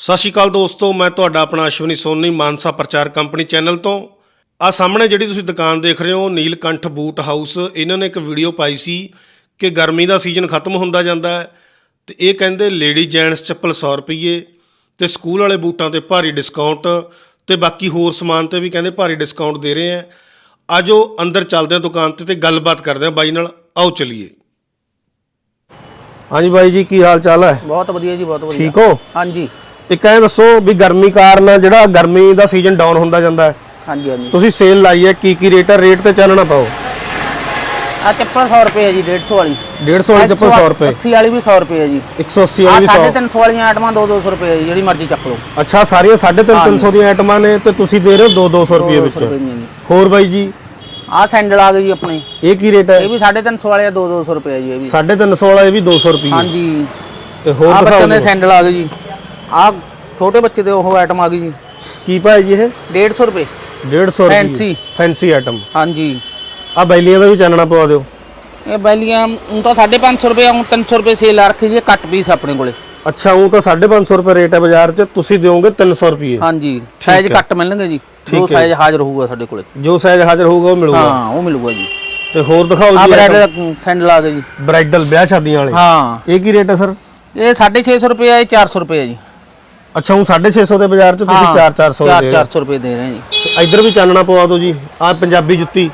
ਸਤਿ ਸ਼੍ਰੀ ਅਕਾਲ ਦੋਸਤੋ ਮੈਂ ਤੁਹਾਡਾ ਆਪਣਾ ਅਸ਼ਵਨੀ ਸੋਨੀ ਮਾਨਸਾ ਪ੍ਰਚਾਰ ਕੰਪਨੀ ਚੈਨਲ ਤੋਂ। ਆ ਸਾਹਮਣੇ ਜਿਹੜੀ ਤੁਸੀਂ ਦੁਕਾਨ ਦੇਖ ਰਹੇ ਹੋ ਨੀਲਕੰਠ ਬੂਟ ਹਾਊਸ ਇਹਨਾਂ ਨੇ ਇੱਕ ਵੀਡੀਓ ਪਾਈ ਸੀ ਕਿ ਗਰਮੀ ਦਾ ਸੀਜ਼ਨ ਖਤਮ ਹੁੰਦਾ ਜਾਂਦਾ ਹੈ ਤੇ ਇਹ ਕਹਿੰਦੇ ਲੇਡੀ ਜੈਂਟਸ ਚੱਪਲ 100 ਰੁਪਏ ਤੇ ਸਕੂਲ ਵਾਲੇ ਬੂਟਾਂ ਤੇ ਭਾਰੀ ਡਿਸਕਾਊਂਟ ਤੇ ਬਾਕੀ ਹੋਰ ਸਮਾਨ ਤੇ ਵੀ ਕਹਿੰਦੇ ਭਾਰੀ ਡਿਸਕਾਊਂਟ ਦੇ ਰਹੇ ਆ ਆਜੋ ਅੰਦਰ ਚੱਲਦੇ ਹਾਂ ਦੁਕਾਨ ਤੇ ਤੇ ਗੱਲਬਾਤ ਕਰਦੇ ਹਾਂ ਬਾਈ ਨਾਲ। ਆਓ ਚਲਿਏ। ਹਾਂਜੀ ਬਾਈ ਜੀ ਕੀ ਹਾਲ ਚਾਲ ਹੈ? ਬਹੁਤ ਵਧੀਆ ਜੀ ਬਹੁਤ ਵਧੀਆ। ਠੀਕ ਹੋ? ਹਾਂਜੀ। ਇੱਕ ਐਂ ਦੱਸੋ ਵੀ ਗਰਮੀ ਕਾਰਨ ਜਿਹੜਾ ਗਰਮੀ ਦਾ ਸੀਜ਼ਨ ਡਾਊਨ ਹੁੰਦਾ ਜਾਂਦਾ ਹੈ। ਹਾਂਜੀ ਹਾਂਜੀ। ਤੁਸੀਂ ਸੇਲ ਲਾਈ ਹੈ ਕੀ ਕੀ ਰੇਟ ਹੈ? ਰੇਟ ਤੇ ਚੱਲਣਾ ਪਾਓ ਆ ਚੱਪਲ 100 ਰੁਪਏ ਹੈ ਜੀ 150 ਵਾਲੀ। 150 ਵਾਲੀ ਚੱਪਲ 100 ਰੁਪਏ। 80 ਵਾਲੀ ਵੀ 100 ਰੁਪਏ ਹੈ ਜੀ। 180 ਆ ਵਾਲੀ ਵੀ 100 350 ਵਾਲੀਆਂ ਆਈਟਮਾਂ 2 200 ਰੁਪਏ ਹੈ ਜੀ ਜਿਹੜੀ ਮਰਜ਼ੀ ਚੱਕ ਲਓ। ਅੱਛਾ ਸਾਰੀਆਂ 350 ਦੀਆਂ ਆਈਟਮਾਂ ਨੇ ਤੇ ਤੁਸੀਂ ਦੇ ਰਹੇ ਹੋ 2 200 ਰੁਪਏ 200 ਵਿੱਚ। ਹੋਰ ਬਾਈ ਜੀ? ਆ ਸੈਂਡਲ ਆ ਗਏ ਜੀ ਆਪਣੇ। ਇਹ ਕੀ ਰੇਟ ਹੈ? ਇਹ ਵੀ 350 ਵਾਲੇ ਆ 2 200 ਰੁਪਏ ਜੀ ਇਹ ਵੀ। 350 ਵਾਲਾ ਇਹ ਵੀ 200 ਰੁਪਏ ਹਾਂਜੀ। ਤੇ ਹੋਰ ਬੱਚਿਆਂ ਦੇ ਸੈਂਡਲ ਆ ਗਏ ਜੀ। ਆ ਛੋਟੇ ਬੱਚੇ ਦੇ ਉਹ ਆਈਟਮ ਆ ਗਈ ਜੀ। ਕੀ ਭਾਈ ਜੀ ਇਹ? 150 ਰੁਪਏ। 150 ਰੁਪਏ। Fancy। ਫੈਂਸੀ ਆਈਟਮ ਹਾਂਜੀ। ਆ ਬੈਲੀਆਂ ਦਾ ਵੀ ਚਾਨਣਾ ਪਵਾ ਦਿਓ। ਇਹ ਬੈਲੀਆਂ ਹੁਣ ਤਾਂ 550 ਰੁਪਏ ਹੁਣ 300 ਰੁਪਏ ਸੇਲ ਆ ਰੱਖੀ ਜੀ ਇਹ ਕੱਟ ਪੀਸ ਆਪਣੇ ਕੋਲੇ। ਅੱਛਾ ਉਹ ਤਾਂ 550 ਰੁਪਏ ਰੇਟ ਹੈ ਬਾਜ਼ਾਰ 'ਚ ਤੁਸੀਂ ਦਿਓਗੇ 300 ਰੁਪਏ। ਹਾਂਜੀ ਸਾਈਜ਼ ਕੱਟ ਮਿਲਣਗੇ ਜੀ ਦੋ ਸਾਈਜ਼ ਹਾਜ਼ਰ ਹੋਊਗਾ ਸਾਡੇ ਕੋਲੇ। ਜੋ ਸਾਈਜ਼ ਹਾਜ਼ਰ ਹੋਊਗਾ ਉਹ ਮਿਲੂਗਾ। ਹਾਂ ਉਹ ਮਿਲੂਗਾ ਜੀ। ਤੇ ਹੋਰ ਦਿਖਾਓ ਆ ਜੀ ਬ੍ਰੈਡ ਦਾ ਸੈਂਡਲ ਆ ਜੀ। ਬ੍ਰਾਈਡਲ ਵਿਆਹ ਸ਼ਾਦੀਆਂ ਵਾਲੇ। ਹਾਂ। ਇਹ ਕੀ ਰੇਟ ਹੈ ਸਰ ਇਹ 650 ਰੁਪਏ ਹੈ ਇਹ 400 ਰੁਪਏ ਹੈ ਜੀ। ਅੱਛਾ ਉਹ 650 ਦੇ ਬਾਜ਼ਾਰ 'ਚ ਤੁਸੀਂ 4-400 ਦੇ 400 ਰੁਪਏ ਦੇ ਰਹੇ ਜੀ। ਇੱਧਰ ਵੀ ਚਾਨਣਾ ਪਵਾ ਦਿਓ ਜੀ ਆਹ ਪੰਜਾਬੀ ਜੁੱਤੀ।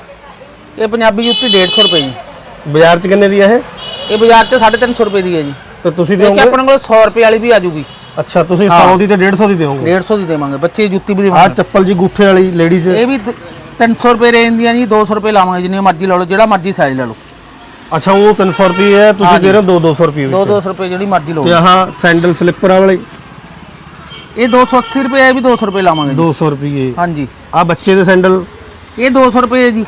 ਇਹ ਪੰਜਾਬੀ ਜੁੱਤੀ 150 ਰੁਪਏ ਜੀ। ਬਾਜ਼ਾਰ 'ਚ ਕਿੰਨੇ ਦੀ ਹੈ ਇਹ? ਇਹ ਬਾਜ਼ਾਰ 'ਚ 350 ਰੁਪਏ ਦੀ ਹੈ ਜੀ। ਤੇ ਤੁਸੀਂ 'ਚ ਦਿਓਗੇ? ਆਪਣੇ ਕੋਲ 100 ਰੁਪਏ ਵਾਲੀ ਵੀ ਆ ਜੂਗੀ। ਅੱਛਾ ਤੁਸੀਂ 100 ਦੀ ਤੇ 150 ਦੀ ਦਿਓਗੇ? 150 ਦੀ ਦੇਵਾਂਗੇ ਬੱਚੇ ਦੀ ਜੁੱਤੀ ਵੀ ਦੇਵਾਂਗੇ। ਚੱਪਲ ਜੀ ਗੁੱਠੇ ਵਾਲੀ ਲੇਡੀਜ਼ ਇਹ ਵੀ ਤ- 300 ਰੁਪਏ ਰੇਂਜ ਦੀਆਂ ਜੀ 200 ਰੁਪਏ ਲਾਵਾਂਗੇ ਜਿੰਨੇ ਮਰਜ਼ੀ ਲਾ ਲਓ ਜਿਹੜਾ ਮਰਜ਼ੀ ਸਾਈਜ਼ ਲੈ ਲਓ। ਅੱਛਾ ਉਹ 300 ਰੁਪਏ ਹੈ ਤੁਸੀਂ ਦੇ ਰਹੇ ਹੋ 2-200 ਰੁਪਏ 2 ਵਿੱਚ 200 ਰੁਪਏ ਜਿਹੜੀ ਮਰਜ਼ੀ ਲਓ। ਤੇ ਆਹ ਸੈਂਡਲ ਸਲਿੱਪਰ ਵਾਲੇ। ਇਹ 280 ਰੁਪਏ ਇਹ ਵੀ 200 ਰੁਪਏ ਲਾਵਾਂਗੇ ਜੀ। 200 ਰੁਪਏ ਹਾਂਜੀ। ਆਹ ਬੱਚੇ ਦੇ ਸੈਂਡਲ? ਇਹ 200 ਰੁਪਏ ਜੀ।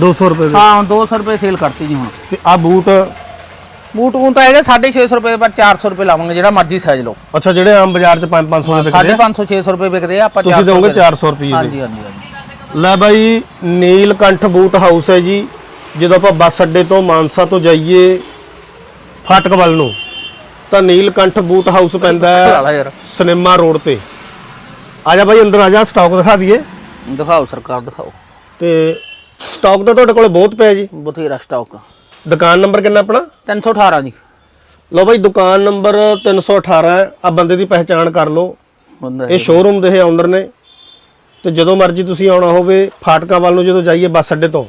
200 ਰੁਪਏ ਦੇ। ਹਾਂ 200 ਰੁਪਏ ਸੇਲ ਕਰਤੀ ਜੀ ਹੁਣ। ਤੇ ਆਹ ਬੂਟ? ਬੂਟ ਬੂਟ ਤਾਂ ਹੈਗਾ 650 ਰੁਪਏ ਪਰ 400 ਰੁਪਏ ਲਾਵਾਂਗੇ ਜਿਹੜਾ ਮਰਜ਼ੀ ਸਾਈਜ਼ ਲਓ। ਅੱਛਾ ਜਿਹੜੇ ਆਮ ਬਾਜ਼ਾਰ 'ਚ 5-500 ਦੇ ਵਿਕਦੇ ਆ? 550 600 ਰੁਪਏ ਵਿਕਦੇ ਆ ਆਪਾਂ ਤੁਸੀਂ 400 ਦਿਓਗੇ ਰੁਪਏ 400 ਰੁਪਏ ਦੇ। ਹਾਂਜੀ ਹਾਂਜੀ ਹਾਂਜੀ। ਲੈ ਬਾਈ ਨੀਲਕੰਠ ਬੂਟ ਹਾਊਸ ਹੈ ਜੀ। ਜਦੋਂ ਆਪਾਂ ਬੱਸ ਅੱਡੇ ਤੋਂ ਮਾਨਸਾ ਤੋਂ ਜਾਈਏ ਫਾਟਕ ਵੱਲ ਨੂੰ। ਤਾਂ ਨੀਲਕੰਠ ਬੂਟ ਹਾਊਸ ਪੈਂਦਾ ਲਾ ਹੈ ਲਾ ਯਾਰ। ਸਿਨੇਮਾ ਰੋਡ ਤੇ। ਆ ਜਾ ਬਾਈ ਅੰਦਰ ਆ ਜਾ ਸਟਾਕ ਦਿਖਾ ਦਈਏ। ਦਿਖਾਓ ਸਰਕਾਰ ਦਿਖਾਓ। ਤੇ ਸਟਾਕ ਤਾਂ ਤੁਹਾਡੇ ਕੋਲ ਬਹੁਤ ਪਿਆ ਜੀ। ਬਥੇਰਾ ਸਟਾਕ ਦੁਕਾਨ ਨੰਬਰ ਕਿੰਨਾ ਆਪਣਾ? 318 ਜੀ। ਲਓ ਬਾਈ ਦੁਕਾਨ ਨੰਬਰ 318 ਹੈ। ਆ ਬੰਦੇ ਦੀ ਪਹਿਚਾਣ ਕਰ ਲਓ। ਬੰਦਾ ਇਹ ਸ਼ੋਰੂਮ ਦੇ ਓਨਰ ਨੇ। ਤੇ ਜਦੋਂ ਮਰਜ਼ੀ ਤੁਸੀਂ ਆਉਣਾ ਹੋਵੇ ਫਾਟਕਾਂ ਵੱਲ ਨੂੰ ਜਦੋਂ ਜਾਈਏ ਬੱਸ ਅੱਡੇ ਤੋਂ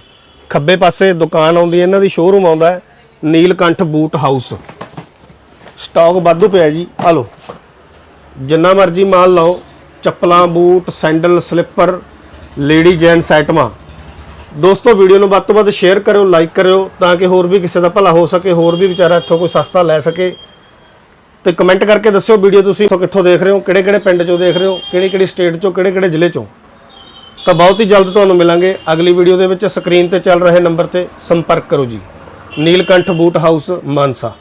ਖੱਬੇ ਪਾਸੇ ਦੁਕਾਨ ਆਉਂਦੀ ਹੈ ਇਹਨਾਂ ਦੀ ਸ਼ੋਰੂਮ ਆਉਂਦਾ ਹੈ ਨੀਲਕੰਠ ਬੂਟ ਹਾਊਸ। ਸਟਾਕ ਵਾਧੂ ਪਿਆ ਜੀ, ਆ ਲਓ। ਜਿੰਨਾ ਮਰਜ਼ੀ ਮਾਲ ਲਓ, ਚੱਪਲਾਂ, boot, sandal, slipper lady gents ਆਈਟਮਾਂ। ਦੋਸਤੋ, ਵੀਡੀਓ ਨੂੰ ਵੱਧ ਤੋਂ ਵੱਧ ਸ਼ੇਅਰ ਕਰਿਓ, ਲਾਈਕ ਕਰਿਓ, ਤਾਂ ਕਿ ਹੋਰ ਵੀ ਕਿਸੇ ਦਾ ਭਲਾ ਹੋ ਸਕੇ, ਹੋਰ ਵੀ ਵਿਚਾਰਾ ਇੱਥੋਂ ਕੋਈ ਸਸਤਾ ਲੈ ਸਕੇ। ਤੇ ਕਮੈਂਟ ਕਰਕੇ ਦੱਸਿਓ ਵੀਡੀਓ ਤੁਸੀਂ ਕਿੱਥੋਂ ਦੇਖ ਰਹੇ ਹੋ ਕਿਹੜੇ ਕਿਹੜੇ ਪਿੰਡ ਚੋਂ ਦੇਖ ਰਹੇ ਹੋ ਕਿਹੜੀ ਕਿਹੜੀ ਸਟੇਟ ਚੋਂ ਕਿਹੜੇ ਕਿਹੜੇ ਜ਼ਿਲ੍ਹੇ ਚੋਂ। ਤਾਂ ਬਹੁਤ ਹੀ ਜਲਦ ਤੁਹਾਨੂੰ ਮਿਲਾਂਗੇ ਅਗਲੀ ਵੀਡੀਓ ਦੇ ਵਿੱਚ ਸਕਰੀਨ ਤੇ ਚੱਲ ਰਹੇ ਨੰਬਰ ਤੇ ਸੰਪਰਕ ਕਰੋ ਜੀ। Neelkanth boot house, Mansa.